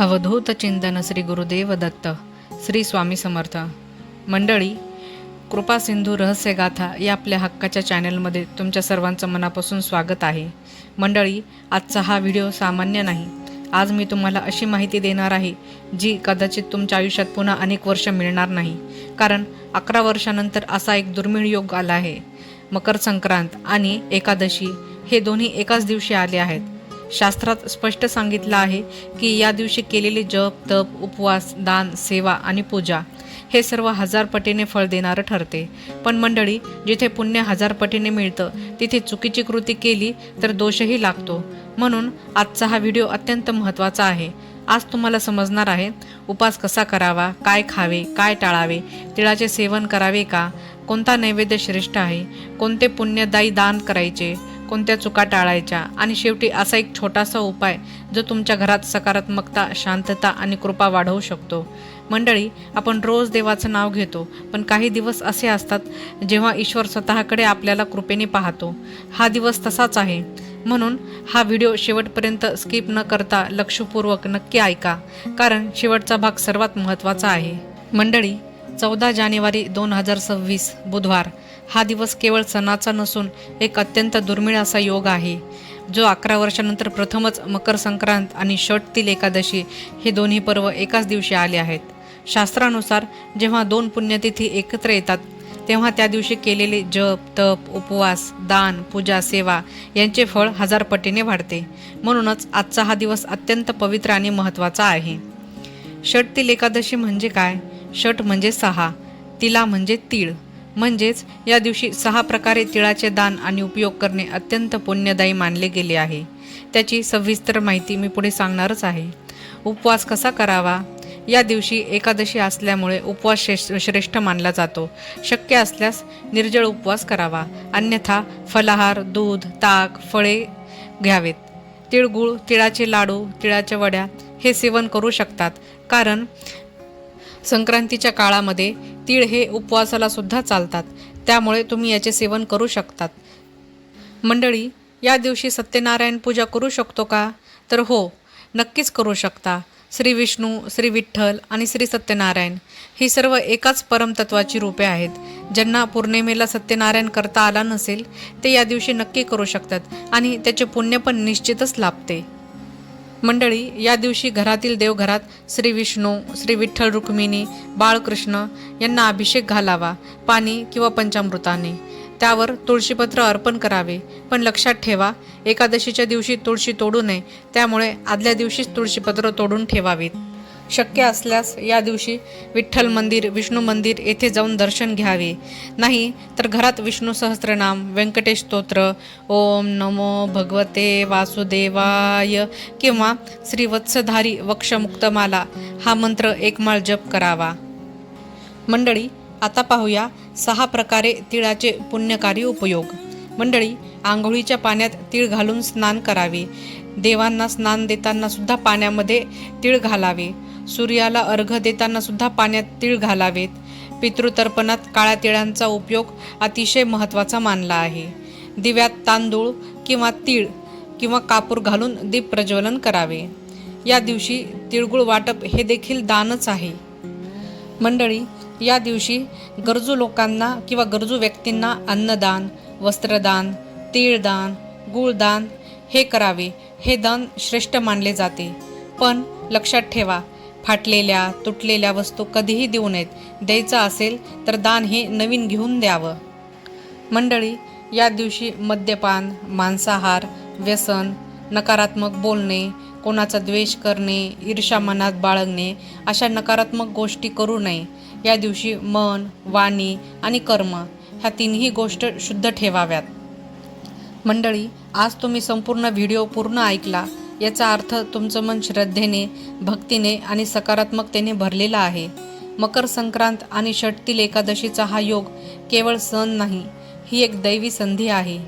अवधूत चिंतन श्री गुरुदेव दत्त श्री स्वामी समर्थ. मंडळी कृपा सिंधू रहस्य गाथा या आपल्या हक्काच्या चॅनलमध्ये तुमच्या सर्वांचं मनापासून स्वागत आहे. मंडळी आजचा हा व्हिडिओ सामान्य नाही. आज मी तुम्हाला अशी माहिती देणार आहे जी कदाचित तुमच्या आयुष्यात पुन्हा अनेक वर्ष मिळणार नाही. कारण अकरा वर्षानंतर असा एक दुर्मिळ योग आला आहे. मकर संक्रांत आणि एकादशी हे दोन्ही एकाच दिवशी आले आहेत. शास्त्रात स्पष्ट सांगितलं आहे की या दिवशी केलेले जप तप उपवास दान सेवा आणि पूजा हे सर्व हजार पटीने फळ देणारं ठरते. पण मंडळी जिथे पुण्य हजार पटीने मिळतं तिथे चुकीची कृती केली तर दोषही लागतो. म्हणून आजचा हा व्हिडिओ अत्यंत महत्त्वाचा आहे. आज तुम्हाला समजणार आहे उपास कसा करावा काय खावे काय टाळावे तिळाचे सेवन करावे का? कोणता नैवेद्य श्रेष्ठ आहे? कोणते पुण्यदायी दान करायचे? कोणत्या चुका टाळायच्या? आणि शेवटी असा एक छोटासा उपाय जो तुमच्या घरात सकारात्मकता शांतता आणि कृपा वाढवू शकतो. मंडळी आपण रोज देवाचं नाव घेतो पण काही दिवस असे असतात जेव्हा ईश्वर स्वतःकडे आपल्याला कृपेने पाहतो. हा दिवस तसाच आहे. म्हणून हा व्हिडिओ शेवटपर्यंत स्किप न करता लक्षपूर्वक नक्की ऐका कारण शेवटचा भाग सर्वात महत्त्वाचा आहे. मंडळी चौदा जानेवारी दोन हजार सव्वीस बुधवार हा दिवस केवळ सणाचा नसून एक अत्यंत दुर्मिळ असा योग आहे. जो अकरा वर्षानंतर प्रथमच मकर संक्रांत आणि षटतील एकादशी हे दोन्ही पर्व एकाच दिवशी आले आहेत. शास्त्रानुसार जेव्हा दोन पुण्यतिथी एकत्र येतात तेव्हा त्या दिवशी केलेले जप तप उपवास दान पूजा सेवा यांचे फळ हजार पटीने वाढते. म्हणूनच आजचा हा दिवस अत्यंत पवित्र आणि महत्त्वाचा आहे. षटतील एकादशी म्हणजे काय? षट म्हणजे सहा तिला म्हणजे तीळ. म्हणजेच या दिवशी सहा प्रकारे तिळाचे दान आणि उपयोग करणे अत्यंत पुण्यदायी मानले गेले आहे. त्याची सविस्तर माहिती मी पुढे सांगणारच आहे. उपवास कसा करावा? या दिवशी एकादशी असल्यामुळे उपवास श्रेष्ठ श्रेष्ठ मानला जातो. शक्य असल्यास निर्जळ उपवास करावा. अन्यथा फलाहार दूध ताक फळे घ्यावेत. तिळगुळ तिळाचे लाडू तिळाच्या वड्या हे सेवन करू शकतात. कारण संक्रांतीच्या काळामध्ये तीळ हे उपवासाला सुद्धा चालतात. त्यामुळे तुम्ही याचे सेवन करू शकतात. मंडळी या दिवशी सत्यनारायण पूजा करू शकतो का? तर हो नक्कीच करू शकता. श्री विष्णू श्री विठ्ठल आणि श्री सत्यनारायण ही सर्व एकाच परमतत्वाची रूपे आहेत. ज्यांना पौर्णिमेला सत्यनारायण करता आला नसेल ते या दिवशी नक्की करू शकतात आणि त्याचे पुण्य पण निश्चितच लाभते. मंडळी या दिवशी घरातील देवघरात श्री विष्णू श्री विठ्ठल रुक्मिणी बाळकृष्ण यांना अभिषेक घालावा पाणी किंवा पंचामृताने. त्यावर तुळशीपत्र अर्पण करावे पण लक्षात ठेवा एकादशीच्या दिवशी तुळशी तोडू नये त्यामुळे आदल्या दिवशीच तुळशीपत्र तोडून ठेवावीत. शक्य असल्यास या दिवशी विठ्ठल मंदिर विष्णू मंदिर येथे जाऊन दर्शन घ्यावे. नाही तर घरात विष्णू सहस्रनाम व्यंकटेश स्तोत्र ओम नमो भगवते वासुदेवाय किंवा श्रीवत्सधारी वक्षमुक्तमाला हा मंत्र एकमाळ जप करावा. मंडळी आता पाहूया सहा प्रकारे तिळाचे पुण्यकारी उपयोग. मंडळी आंघोळीच्या पाण्यात तीळ घालून स्नान करावे. देवांना स्नान देताना सुद्धा पाण्यामध्ये तीळ घालावे. सूर्याला अर्घ देताना सुद्धा पाण्यात तीळ घालावेत. पितृतर्पणात काळ्या तिळांचा उपयोग अतिशय महत्त्वाचा मानला आहे. दिव्यात तांदूळ किंवा तीळ किंवा कापूर घालून दीप प्रज्वलन करावे. या दिवशी तिळगुळ वाटप हे देखील दानच आहे. मंडळी या दिवशी गरजू लोकांना किंवा गरजू व्यक्तींना अन्नदान वस्त्रदान तीळदान गुळदान हे करावे हे दान श्रेष्ठ मानले जाते. पण लक्षात ठेवा फाटलेल्या तुटलेल्या वस्तू कधीही देऊ नयेत. द्यायचं असेल तर दान हे नवीन घेऊन द्यावं. मंडळी या दिवशी मद्यपान मांसाहार व्यसन नकारात्मक बोलणे कोणाचा द्वेष करणे ईर्षा मनात बाळगणे अशा नकारात्मक गोष्टी करू नये. या दिवशी मन वाणी आणि कर्म ह्या तिन्ही गोष्ट शुद्ध ठेवाव्यात. मंडळी आज तुम्ही संपूर्ण व्हिडिओ पूर्ण ऐकला. याचा अर्थ तुमचं मन श्रद्धेने भक्तीने आणि सकारात्मकतेने भरलेलं आहे. मकर संक्रांत आणि षटतील एकादशीचा हा योग केवळ सण नाही ही एक दैवी संधी आहे.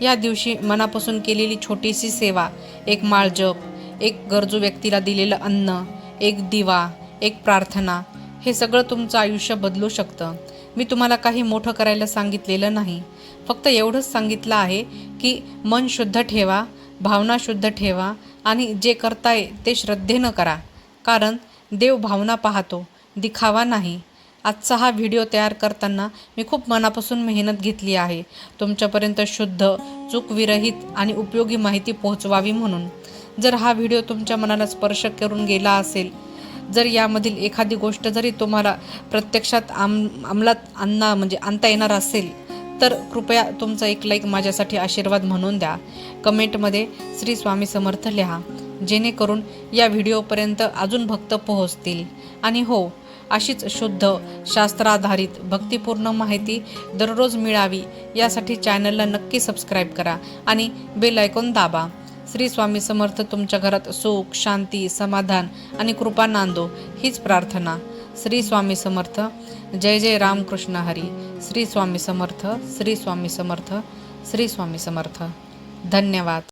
या दिवशी मनापासून केलेली छोटीशी सेवा एक माळ जप एक गरजू व्यक्तीला दिलेलं अन्न एक दिवा एक प्रार्थना हे सगळं तुमचं आयुष्य बदलू शकतं. मी तुम्हाला काही मोठं करायला सांगितलेलं नाही. फक्त एवढंच सांगितलं आहे की मन शुद्ध ठेवा भावना शुद्ध ठेवा आणि जे करताय ते श्रद्धेनं करा. कारण देव भावना पाहतो दिखावा नाही. आजचा हा व्हिडिओ तयार करताना मी खूप मनापासून मेहनत घेतली आहे. तुमच्यापर्यंत शुद्ध चूकविरहित आणि उपयोगी माहिती पोहोचवावी म्हणून. जर हा व्हिडिओ तुमच्या मनाला स्पर्श करून गेला असेल जर यामधील एखादी गोष्ट जरी तुम्हाला प्रत्यक्षात आम अंमलात आणणं म्हणजे आणता येणार असेल तर कृपया तुमचा एक लाईक माझ्यासाठी आशीर्वाद म्हणून द्या. कमेंटमध्ये श्री स्वामी समर्थ लिहा जेणेकरून या व्हिडिओपर्यंत अजून भक्त पोहोचतील. आणि हो अशीच शुद्ध शास्त्राधारित भक्तिपूर्ण माहिती दररोज मिळावी यासाठी चॅनलला नक्की सबस्क्राईब करा आणि बेल आयकॉन दाबा. श्री स्वामी समर्थ तुमच्या घरात सुख शांती समाधान आणि कृपा नांदो. हीच प्रार्थना. श्री स्वामी समर्थ. जय जय रामकृष्ण हरी. श्री स्वामी समर्थ श्री स्वामी समर्थ श्री स्वामी समर्थ. धन्यवाद.